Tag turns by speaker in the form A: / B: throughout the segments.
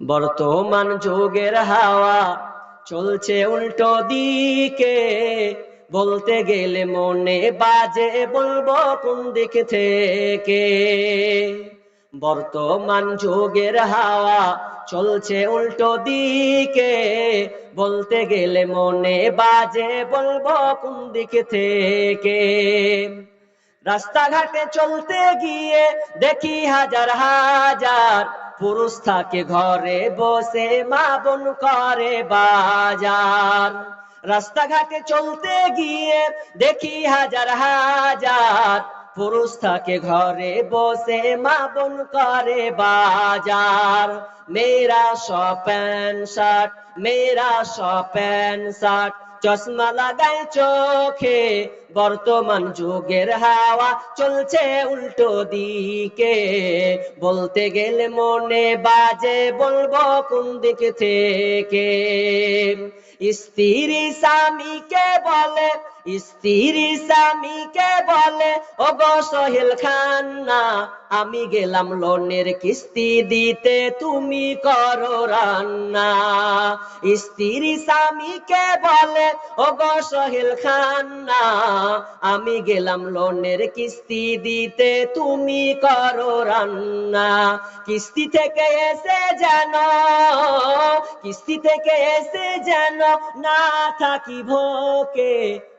A: বর্তমান যুগের হাওয়া চলছে উল্টো দিকে। বলতে গেলে মনে বাজে বলব কোন দিক থেকে। বর্তমান যুগের হাওয়া চলছে উল্টো দিকে। বলতে গেলে মনে বাজে বলব কোন দিক থেকে। রাস্তাঘাটে চলতে গিয়ে দেখি হাজার হাজার পুরুষ থাকে ঘরে বসে, মা বোন করে বাজার। রাস্তাঘাটে চলতে গিয়ে দেখি হাজার হাজার। পুরুষ থাকে ঘরে বসে, মা বোন করে বাজার। মেয়েরা সব প্যান্ট শার্ট, মেয়েরা সব প্যান্ট শার্ট। চশমা লাগাই চোখে বর্তমান যুগের হাওয়া চলছে উল্টো দিকে। বলতে গেলে মনে বাজে বলব কোন দিক থেকে? স্ত্রী স্বামীকে বলে স্ত্রী স্বামীকে বলে ও গো সোহেল খান না আমি গেলাম লোনের কিস্তি দিতে, তুমি করো রান্না। স্ত্রী স্বামীকে বলে ও গো সোহেল খান না আমি গেলাম লোনের কিস্তি দিতে, তুমি করো রান্না। কিস্তি থেকে এসে যেন, কিস্তি থেকে এসে যেন না থাকি ভোকে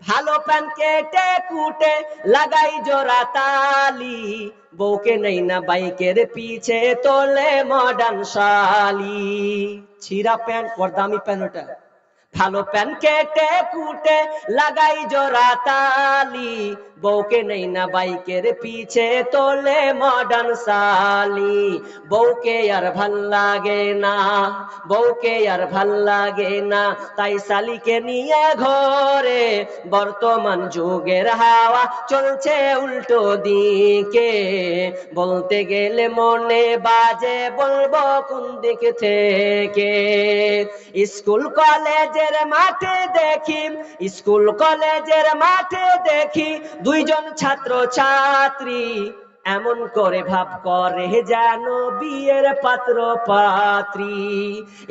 A: ভালো প্যান কেটে কুটে লাগাই জোড়া তালি। বউকে নেই না বাইকের পিছে তোলে মডার্ন শালি। ছিঁড়া প্যান্ট ওর দামি প্যান্ট ওটা। ভালো প্যান কেটে কুটে লাগাই জোড়া তালি। বউকে নেই না বাইকের পিছে তোলে মডার্ন সালি বউকে আর ভালো লাগে না, বউকে আর ভালো লাগে না, তাই সালিকে নিয়ে ঘরে বর্তমান যুগের হাওয়া চলছে উল্টো দিকে। বলতে গেলে মনে বাজে বলব কোন দিক থেকে? স্কুল কলেজের মাঠে দেখি, স্কুল, কলেজের মাঠে দেখি, দুইজন ছাত্র ছাত্রী এমন করে ভাব করে যেন বিয়ের পাত্র পাত্রী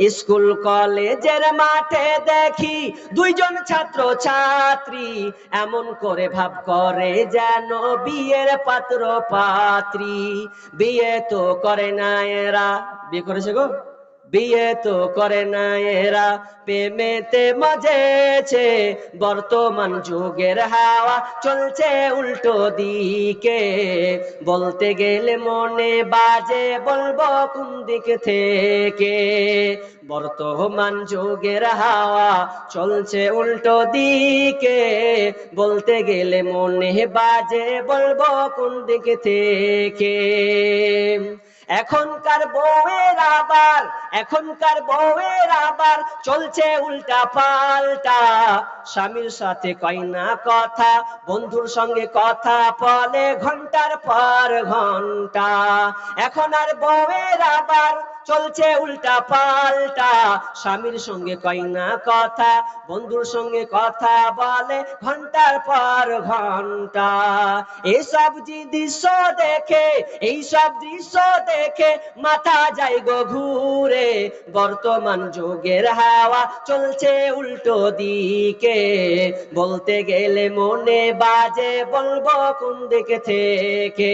A: স্কুল, কলেজের মাঠে দেখি, দুইজন ছাত্র ছাত্রী এমন করে ভাব করে যেন বিয়ের পাত্র পাত্রী বিয়ে তো করে না এরা। বিয়ে করেছে গো? বিয়ে তো করে না এরা। প্রেমেতে মজেছে বর্তমান যুগের হাওয়া। চলছে উল্টো দিকে। বলতে গেলে মনে বাজে বলব কোন দিক থেকে। বর্তমান যুগের হাওয়া চলছে উল্টো দিকে। বলতে গেলে মনে বাজে বলব কোন দিক থেকে। এখনকার বউয়ের আবার, এখনকার বউয়ের আবার চলছে উল্টা পাল্টা। স্বামীর সাথে কয় না কথা, বন্ধুর সঙ্গে কথা বলে ঘণ্টার পর ঘণ্টা। এখন আর বউয়ের আবার চলছে উল্টা পাল্টা। স্বামীর সঙ্গে কয় না কথা, বন্ধুর সঙ্গে কথা বলে ঘণ্টার পর ঘণ্টা। এসব দৃশ্য দেখে, এইসব দৃশ্য দেখে মাথা যাই গো ঘুরে। বর্তমান যুগের হাওয়া চলছে উল্টো দিকে। বলতে গেলে মনে বাজে, বলব কোন দিকে থেকে?